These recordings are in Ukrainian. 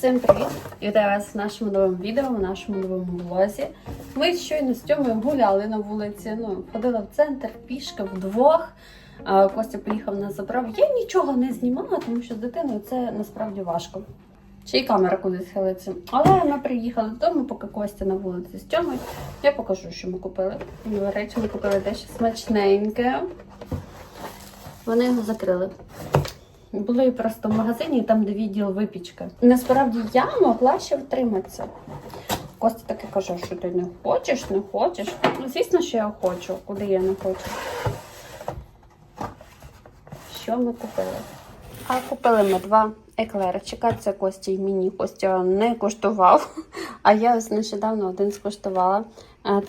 Всім привіт! Вітаю вас в нашому новому відео, в нашому новому влозі. Ми щойно з Тьомою гуляли на вулиці. Ну, ходила в центр пішки вдвох. Костя поїхав нас забрав. Я нічого не знімала, тому що з дитиною це насправді важко. Ще й камера кудись хилиться. Але ми приїхали додому, поки Костя на вулиці з Тьомою. Я покажу, що ми купили. До речі, ми купили дещо смачненьке. Вони його закрили. Були просто в магазині, там, де відділ випічки. Насправді я могла ще втриматися. Костя таки каже, що ти не хочеш, не хочеш. Ну, звісно, що я хочу, куди я не хочу. Що ми купили? А купили ми два еклерчика. Це Костя і мені. Костя не коштував. А я ось нещодавно один скуштувала.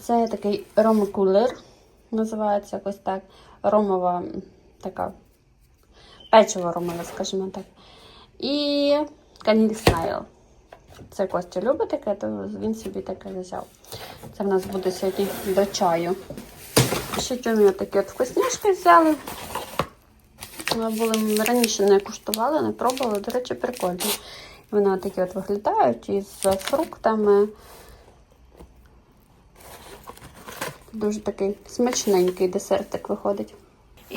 Це такий ромокулер, називається якось так. Ромова така печиво ромове, скажімо так. І каніль смайл. Це Костя любить таке, то він собі таке взяв. Це в нас буде сьогодні до чаю. Ще чому такі от вкусняшки взяли. Ми були раніше не куштували, не пробували. До речі, прикольні. Вони такі от виглядають із фруктами. Дуже такий смачненький десертик виходить.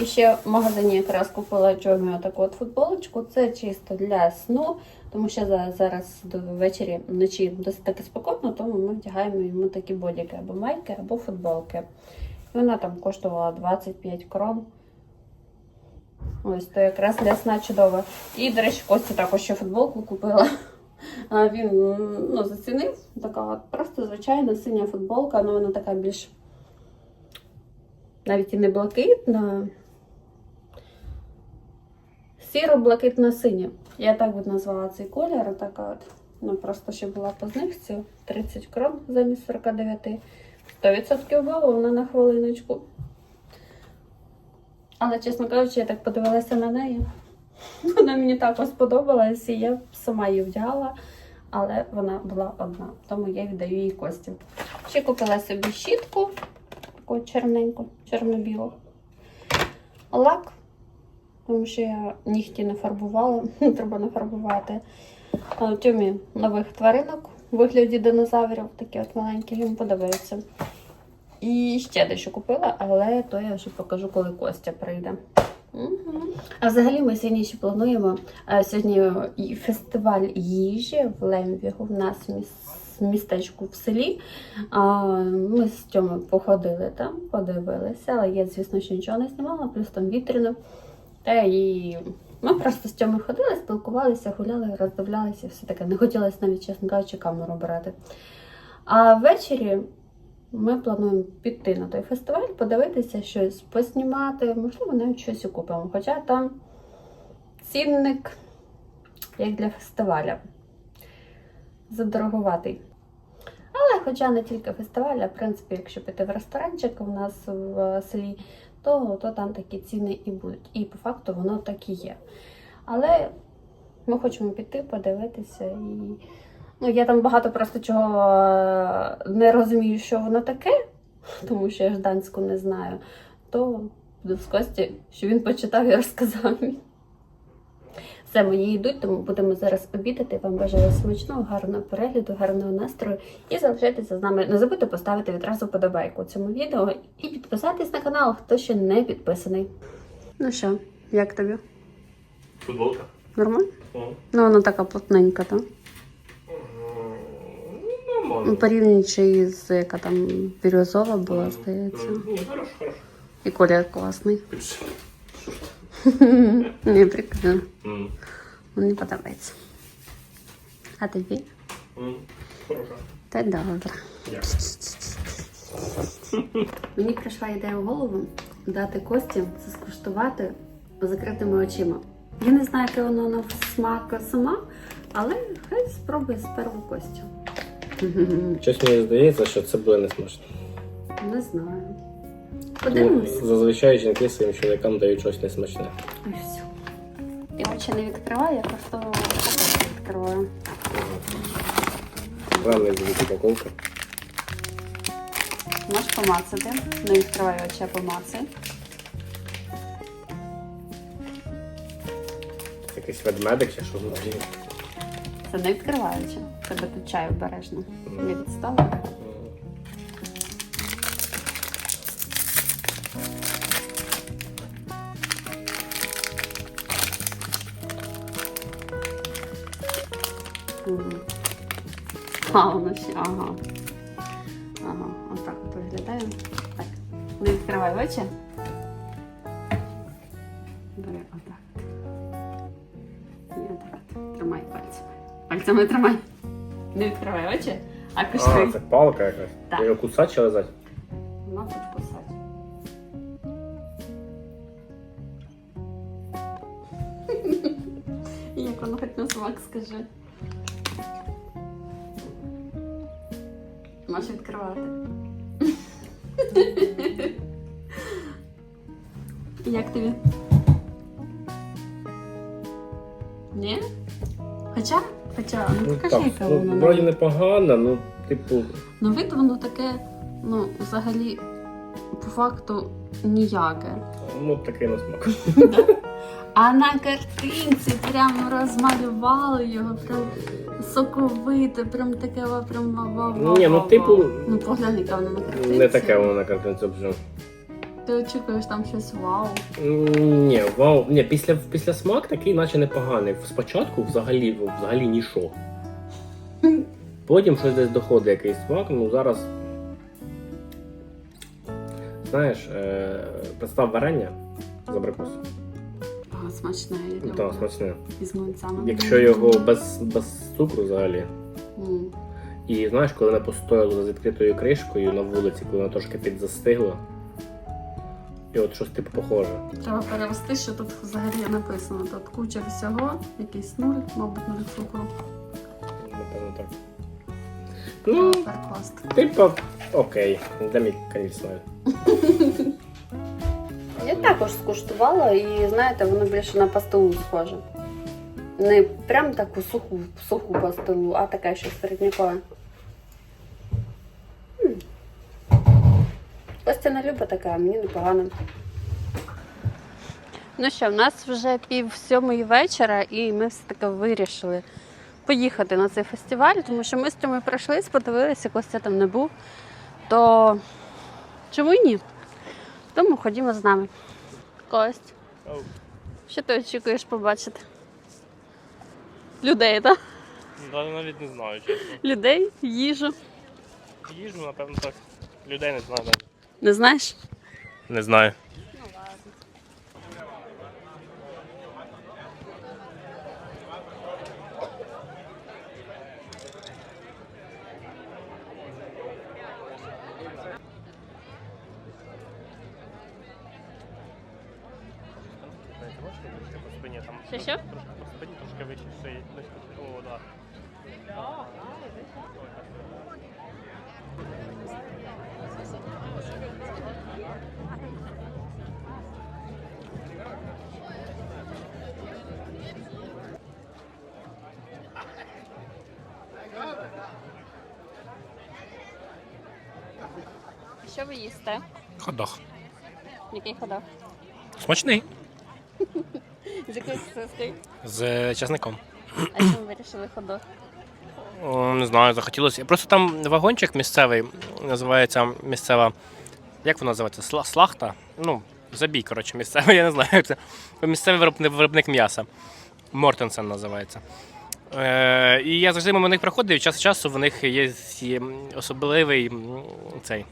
І ще в магазині якраз купила Джомі таку от футболочку. Це чисто для сну, тому що за- зараз ввечері вночі досить таки спекотно, тому ми вдягаємо йому такі бодіки або майки, або футболки. Вона там коштувала 25 крон. Ось то якраз для сна чудово. І, до речі, Костя також ще футболку купила. А Він ну, зацінив. Така просто звичайна синя футболка, але вона така більш навіть і не блакитна. Сіро-блакитна синя. Я так би назвала цей колір. Така от. Ну, просто ще була по знижці. 30 крон замість 49. 100% вона на хвилиночку. Але, чесно кажучи, я так подивилася на неї. Вона мені також сподобалась, і я сама її вдягала, але вона була одна, тому я віддаю їй кості. Ще купила собі щітку, таку чорненьку, чорно-білу. Лак, тому що я нігті не фарбувала, треба нафарбувати. А у Тьомі нових тваринок у вигляді динозаврів, такі от маленькі, їм подобаються. І ще дещо купила, але то я вже покажу, коли Костя прийде. Угу. А взагалі ми сьогодні ще плануємо сьогодні фестиваль їжі в Лемвігу. В нас міс- містечку в селі. Ми з Тьомою походили там, подивилися, але я, звісно, ще нічого не знімала, плюс там вітряно. Та і ми просто з Тьомою ходили, спілкувалися, гуляли, роздивлялися, все таке. Не хотілося навіть, чесно кажучи, камеру брати. А ввечері ми плануємо піти на той фестиваль, подивитися щось, поснімати, можливо, навіть щось і купимо. Хоча там цінник, як для фестиваля, задорогуватий. Але хоча не тільки фестиваль, а в принципі, якщо піти в ресторанчик у нас в селі, то, то там такі ціни і будуть. І по факту воно так і є. Але ми хочемо піти, подивитися і. Ну, я там багато просто чого е, не розумію, що воно таке, тому що я ж данську не знаю. То буду з Кості, що він почитав і розказав мені. Все, мої йдуть, тому будемо зараз обідати. Вам бажаю смачного, гарного перегляду, гарного настрою і залишайтеся з нами. Не забудьте поставити відразу подобайку цьому відео і підписатись на канал, хто ще не підписаний. Ну що, як тобі? Футболка. Нормально? Ну, вона така плотненька, так? Ну, Нормально. порівнюючи із яка там бірюзова була, здається. Ні, хорошо, хорошо. І колір класний. Пише. Не прикольно. Мені подобається. А тобі? м, Хорошо. Та добре. Мені прийшла ідея в голову дати Кості це скуштувати закритими очима. Я не знаю, яке воно на смак сама, але хай спробує спершу Костю. Щось мені здається, що це буде не смачно. Не знаю. Ну, Подивимось. зазвичай жінки своїм чоловікам дають щось несмачне. І все. Очі не відкривай, я просто упаковку відкриваю. Рано будуть упаковки. Можеш помацати. Не відкривай очі, а помацай. Якийсь ведмедик чи що внутрі. Настя, не відкриваючи. Тебе тут чай обережно. Не відстала. А, воно ще, ага. Ага, отак от виглядає. Так. Не відкривай очі. Бери отак. І отак. от. Тримай пальцями. Пальцями тримай. Не відкривай очі, а А, куштуй. це палка якась. Так. Його кусати чи лизати? Як тобі? Ні? Хоча, хоча, ну Ну, покажи, яка ну, вроді на- непогано, ну, типу, Ну, вид воно таке, ну, взагалі, по факту ніяке. ну такий на смак. А на картинці прямо розмалювали його, прям соковите, прям таке ва- прям ва-ва-ва. Ні, ну типу, Ну, поглянь, яка вона на картинці. не таке воно на картинці вже. Ти очікуєш там щось вау. Ні, вау, ні, після, після смак такий, наче непоганий. Спочатку взагалі, взагалі нічого. Потім щось десь доходить якийсь смак, ну зараз. Знаєш, е, представ варення з абрикосу. А, смачне, я. Так, смачне. Млинцями. Якщо його без, без цукру взагалі. М. І знаєш, коли вона постояла з відкритою кришкою на вулиці, коли вона трошки підзастигла. І от щось типу похоже. Треба перевести, що тут взагалі написано. Тут куча всього, якийсь нуль, мабуть, нуль цукру. Напевно так. Ну, типу, окей. Де мій кондиціонер? Я також скуштувала і знаєте, воно більше на пастилу схоже. Не прям таку суху, суху пастилу, а таке щось середнякове. Костя не любить таке, а мені непогано. Ну що, в нас вже пів сьомої вечора, і ми все-таки вирішили поїхати на цей фестиваль, тому що ми з цими пройшли, подивилися, Костя там не був. То чому й ні? Тому ходімо з нами. Кость, що ти очікуєш побачити? Людей, так? Да, навіть не знаю, чесно. Людей, їжу. Їжу, напевно, так. Людей не знаю навіть. Не знаєш? Не знаю. Що, що? Трошки по спині, трошки вище шиї. О, да. Що ви їсте? Ходох. Який ходок? Смачний. З якої сосиски? З часником. А чому ви вирішили ходок? Не знаю, захотілося. Просто там вагончик місцевий, називається місцева. Як воно називається? Сла- Слахта? Ну, забій, коротше, місцевий, я не знаю, як це. Місцевий виробник, виробник м'яса. Мортенсен називається. Е, і я завжди мимо них проходив, і час від часу в них є, особливий цей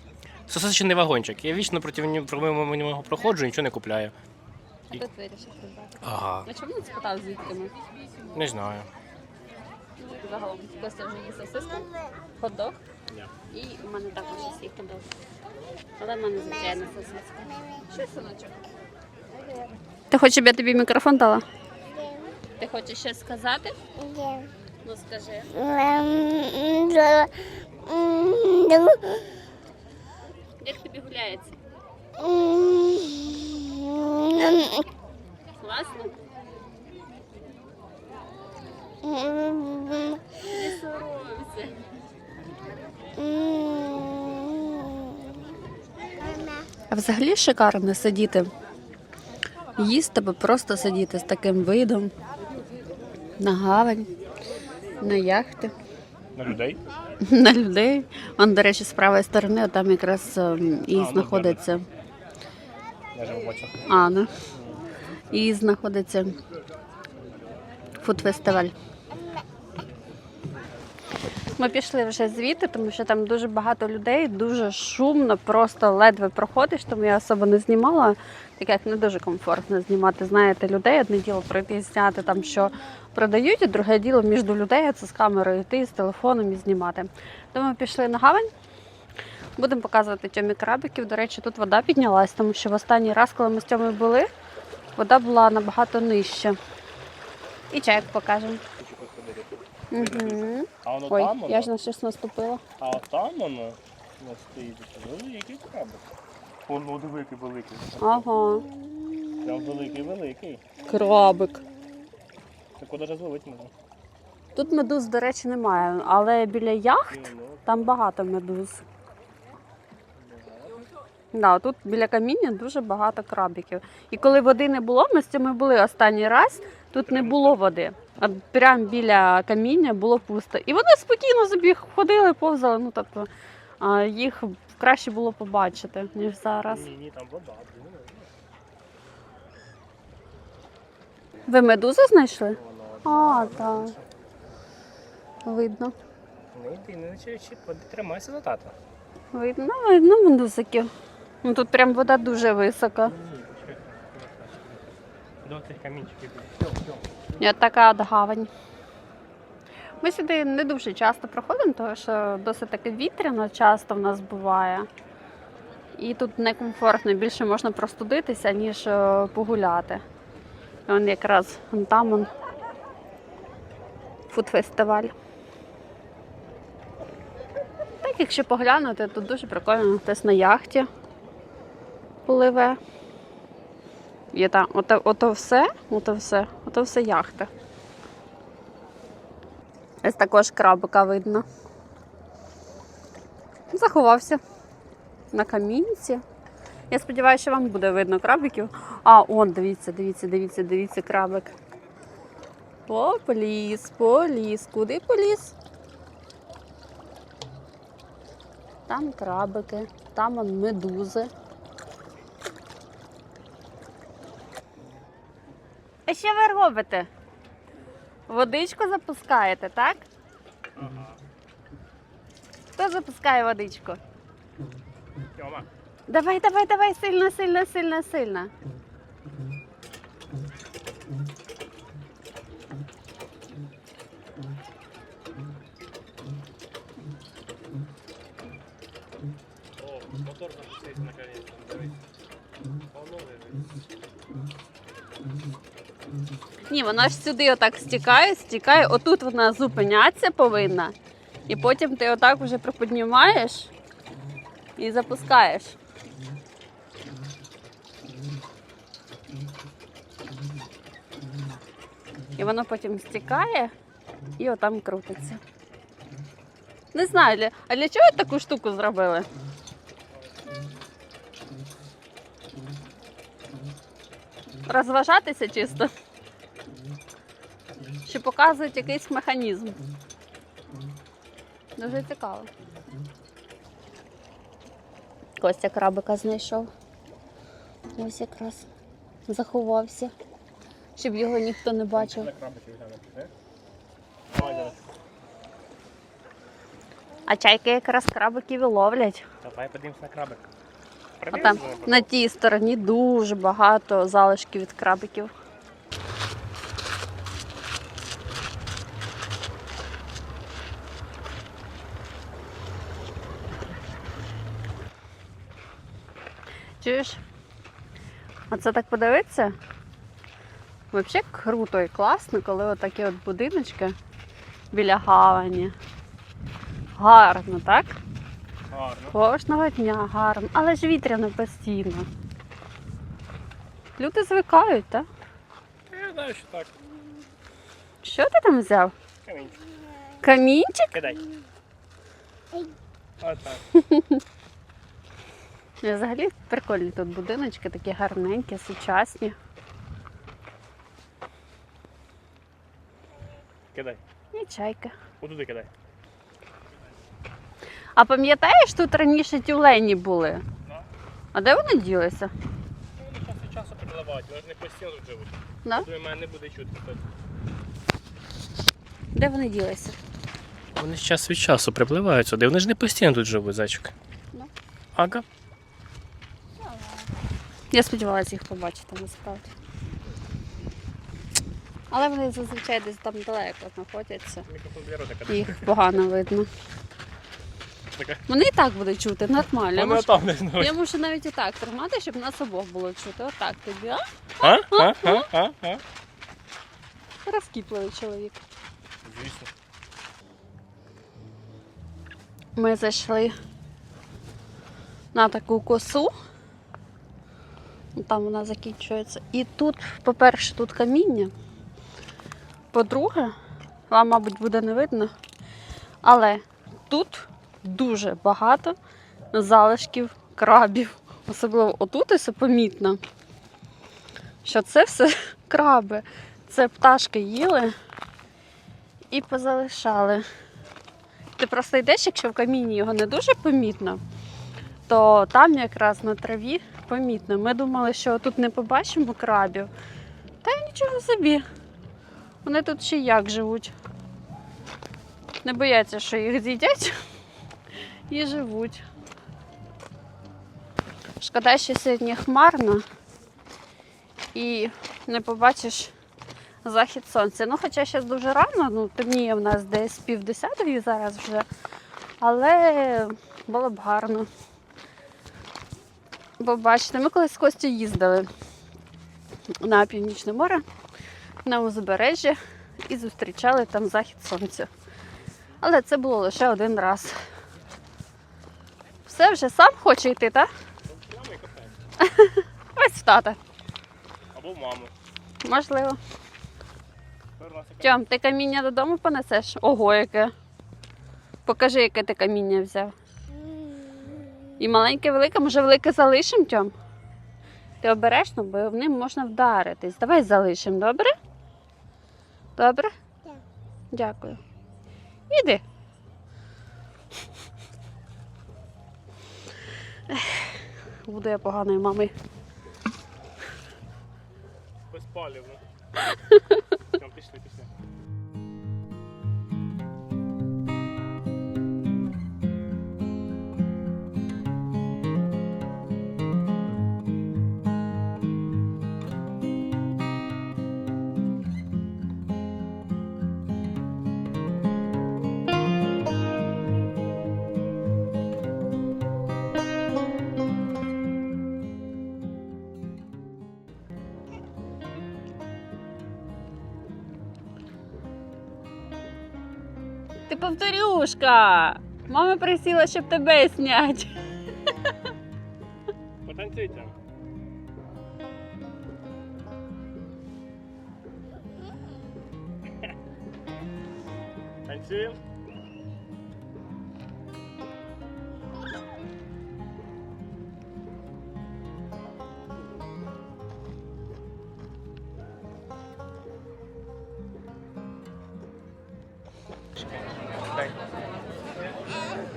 сосисочний вагончик. Я вічно проти нього- нього проходжу, нічого не купляю. А тут вирішив придбати. Ага. А чому не спитав звідки ми? Не знаю. Загалом Костя вже їсть сосиску, ходок. Ні. І у мене також є ходок. Але в мене звичайна сосиска. Що, синочок? Ти хочеш, щоб я тобі мікрофон дала? Ти хочеш щось сказати? Ну скажи. Як тобі гуляється? Взагалі шикарно сидіти. Їсти, або просто сидіти з таким видом на гавань. На яхти. На людей. На людей. Он, до речі, з правої сторони, там якраз ем, і знаходиться. Я вже бачу. А, ну. І знаходиться фуд-фестиваль. Ми пішли вже звідти, тому що там дуже багато людей, дуже шумно, просто ледве проходиш, тому я особо не знімала. Так як не дуже комфортно знімати, знаєте, людей. Одне діло пройти зняти там, що продають, і друге діло між людей це з камерою йти, з телефоном і знімати. Тому ми пішли на гавань. Будемо показувати тьомі крабиків. До речі, тут вода піднялась, тому що в останній раз, коли ми з Тьомою були, вода була набагато нижча. І чайок покажемо. Угу. А воно Ой, там воно? я ж на щось наступила. А там воно на стоїть. Великий крабик. Вон, ну диви, який великий. Ага. Прям великий, великий. Крабик. Тако навіть зловити можна. Тут медуз, до речі, немає, але біля яхт Ну, ну. там багато медуз. Да, тут біля каміння дуже багато крабиків. І коли води не було, ми з цими були останній раз, тут не було води. Прямо біля каміння було пусто. І вони спокійно собі ходили, повзали. Ну, тобто, їх краще було побачити, ніж зараз. Ні, ні, там вода. Ви медузу знайшли? А, так. Видно. Не йди, не чіп, тримайся за тата. Видно, видно медузиків. Ну тут прям вода дуже висока. До цих камінчиків. І от така от гавань. Ми сюди не дуже часто проходимо, тому що досить таки вітряно часто в нас буває. І тут некомфортно, більше можна простудитися, ніж е, погуляти. І Он якраз он там он, фуд-фестиваль. Так, якщо поглянути, тут дуже прикольно хтось на яхті пливе. Є там, ото, ото все, ото все, ото все яхта. Ось також крабика видно. Заховався на камінці. Я сподіваюся, що вам буде видно крабиків. А, он, дивіться, дивіться, дивіться, дивіться, крабик. О, поліз, поліз. Куди поліз? Там крабики, там медузи. А що ви робите? Водичку запускаєте, так? Хто запускає водичку? Тьома. Давай, давай, давай, сильно, сильно, сильно, сильно. Вона ж сюди отак стікає, стікає. Отут вона зупинятися повинна. І потім ти отак вже приподнімаєш і запускаєш. І воно потім стікає і отам крутиться. Не знаю, а для чого таку штуку зробили? Розважатися чисто. Чи показують якийсь механізм? Дуже цікаво. Костя крабика знайшов. Ось якраз заховався, щоб його ніхто не бачив. А чайки якраз крабиків і ловлять. Давай подивимось на крабик. А там на тій стороні дуже багато залишків від крабиків. Оце так подивитися. Взагалі круто і класно, коли отакі от будиночки біля гавані. Гарно, так? Гарно. Кожного дня гарно, але ж вітряно постійно. Люди звикають, так? Я знаю, що так. Що ти там взяв? Камінчик. Камінчик? Кидай. Отак. Взагалі прикольні тут будиночки, такі гарненькі, сучасні. Кидай. І чайка. Отуди кидай. А пам'ятаєш, тут раніше тюлені були? Да. А де вони ділися? Вони час від часу припливають, вони ж не постійно тут живуть. Да? Думаю, мене не буде чути. Де вони ділися? Вони ж час від часу припливають сюди, вони ж не постійно тут живуть, зайчик. Да. Ага. Я сподівалася їх побачити насправді. Але вони зазвичай десь там далеко знаходяться. Їх погано видно. Вони і так будуть чути, нормально. Я Вони можу, там не знають. я можу навіть і так тримати, щоб нас обох було чути. Отак тобі, а? А? А? А? А? А? Розкіпливий чоловік. Звісно. Ми зайшли на таку косу. Там вона закінчується. І тут, по-перше, тут каміння. По-друге, вам, мабуть, буде не видно. Але тут дуже багато залишків крабів. Особливо отут ось помітно, що це все краби. Це пташки їли і позалишали. Ти просто йдеш, якщо в каміні його не дуже помітно, то там якраз на траві помітно. Ми думали, що тут не побачимо крабів. Та й нічого собі. Вони тут ще як живуть. Не бояться, що їх з'їдять і живуть. Шкода, що сьогодні хмарно і не побачиш захід сонця. Ну, хоча зараз дуже рано, ну темніє в нас десь пів десятої зараз вже. Але було б гарно. Бо бачите, ми колись з Костю їздили на Північне море, на узбережжя і зустрічали там захід сонця. Але це було лише один раз. Все вже сам хоче йти, так? Ось в тата. Або в маму. Можливо. Тьом, ти каміння додому понесеш? Ого, яке. Покажи, яке ти каміння взяв. І маленьке, велике, може велике залишимо, Тьом? Ти обережно, бо в ним можна вдаритись. Давай залишимо, добре? Добре? Так. Дякую. Іди. Буду я поганою мамою. Безпалівно. повторюшка! Мама присіла, щоб тебе зняти. Потанцюйте. Танцюємо?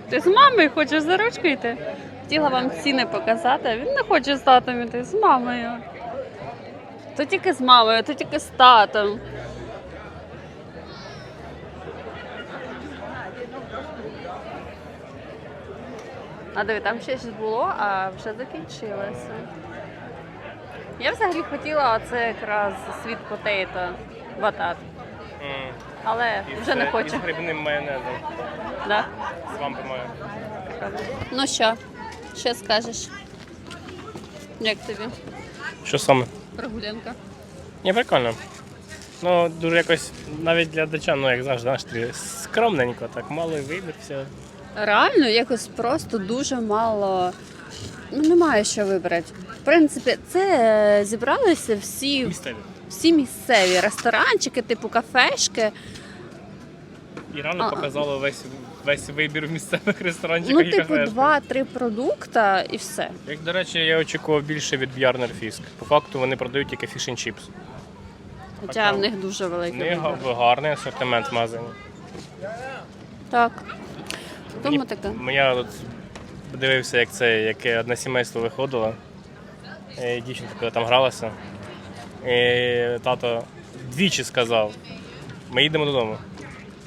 Ти з мамою хочеш за ручку йти? Хотіла вам ціни показати, а він не хоче з татом іти, з мамою. То тільки з мамою, то тільки з татом. А диви, там ще щось було, а вже закінчилося. Я взагалі хотіла оце якраз світ потейто батат, М. але І вже не це хочу. Із грибним майонезом. Да? З вампами. Ну що, що скажеш? Як тобі Що саме? прогулянка? Ні, прикольно. Ну, дуже якось навіть для дачан, ну як завжди, знаєш, ти скромненько, так малий вибір, все. Реально, якось просто дуже мало. Ну, немає що вибрати. В принципі, це е, зібралися всі, Місцеві. всі місцеві ресторанчики, типу кафешки. І рано А. показало весь, весь вибір в місцевих ресторанчиках Ну, і типу, кафешках. два-три продукта і все. Як, до речі, я очікував більше від Bjarner Fisk. По факту вони продають тільки фішн чіпс. Хоча в них дуже В великий. них вибір. гарний асортимент в магазині. Так. Тому Мені- таке. Я от подивився, як це, яке одне сімейство виходило. І дівчинка коли там гралася. І тато двічі сказав: ми їдемо додому.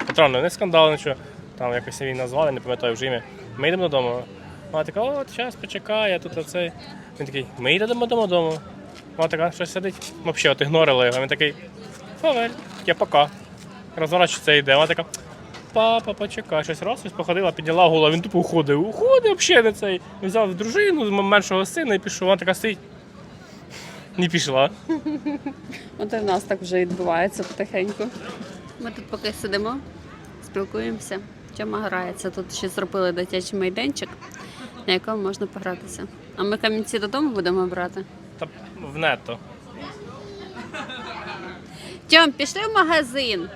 Патронно, не скандал, нічого. Там якось він назвали, не пам'ятаю вже ім'я. Ми йдемо додому. Вона така, от, зараз почекай, я тут оцей. Він такий, ми йдемо додому. Вона така, щось сидить. Ми взагалі от ігнорили його. Він такий, фавель, я пока. Розворачується йде. Вона така, папа, почекай, щось раз, щось походила, підняла голову, він тупо уходив. Уходив взагалі не цей. Взяв дружину, меншого сина і пішов. Вона така стоїть. Не пішла. От і в нас так вже відбувається потихеньку. Ми тут поки сидимо, спілкуємося. Тьома грається. Тут ще зробили дитячий майданчик, на якому можна погратися. А ми камінці додому будемо брати. Та в нето. Тьом, пішли в магазин.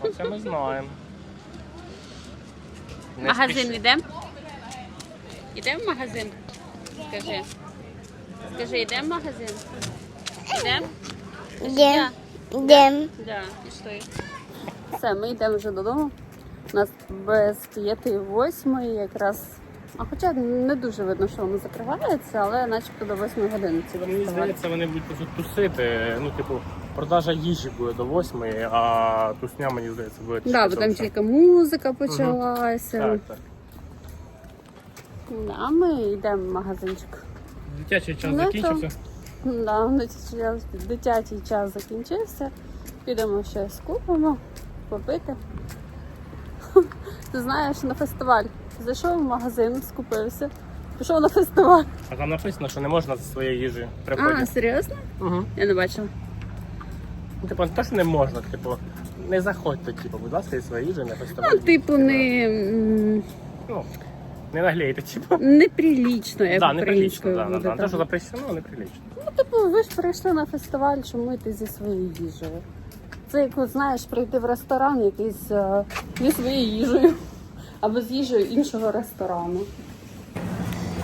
Оце ми знаємо. Не магазин спіши. йдемо? Йдемо в магазин? Скажи. Скажи, йдемо в магазин? Йдемо? Йдем. Йдем. Да, пішли. Все, ми йдемо вже додому. У нас без п'яти восьмої якраз. А хоча не дуже видно, що воно закривається, але начебто до восьмої години ці Мені здається, вони будуть просто тусити. Ну, типу, продажа їжі буде до восьмої, а тусня, мені здається, буде Да, бо там тільки музика почалася. Так, так. Да, ми йдемо в магазинчик. Дитячий час Ну, то- закінчився. Да, дитячий час, дитячий час закінчився. Підемо щось купимо, попити. Ти знаєш, на фестиваль. Зайшов в магазин, скупився, пішов на фестиваль. А там написано, що не можна зі своєї їжі при А, серйозно? Угу. Я не бачила. Типу, не те, що не можна, типу, не заходьте, типу, будь ласка, зі своєї їжі на фестиваль. Ну, типу, не, м, Ну, не наглейте, типу. неприлічно, як Да, неприлично, українською да, да, буде. да. Те, так. що запрещено, неприлично. Ну, типу, ви ж прийшли на фестиваль, чому йти зі своєю їжею? Це як, от, знаєш, прийти в ресторан якийсь е, зі своєю їжею або з їжею іншого ресторану.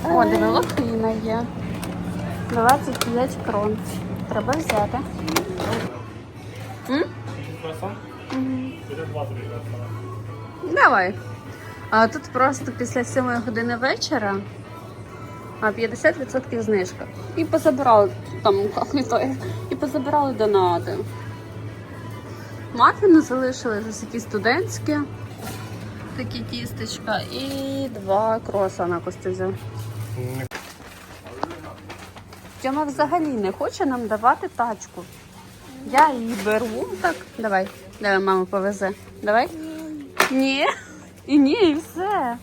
О, диви, лохина є. 25 крон. Треба взяти. М? Давай. А тут просто після 7 години вечора а 50% знижка. І позабирали там як і позабирали донати. Мафіни залишили ось які студентські, такі тістечка, і два круасана Костя взяв. Тьома взагалі не хоче нам давати тачку. Я її беру. Так, давай. Давай, мама повезе. Давай. Ні. І ні, і все.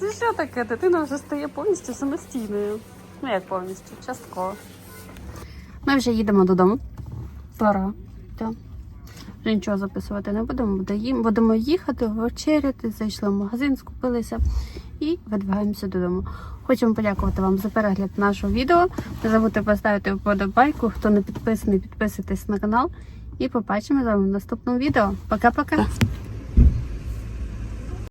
Це що таке? Дитина вже стає повністю самостійною. Ну як повністю, частково. Ми вже їдемо додому. Пора. Вже нічого записувати не будемо. Будемо їхати, вечеряти, зайшли в магазин, скупилися і видвигаємося додому. Хочемо подякувати вам за перегляд нашого відео. Не забудьте поставити вподобайку. Хто не підписаний, підписуйтесь на канал. І побачимо з вами в наступному відео. Пока-пока!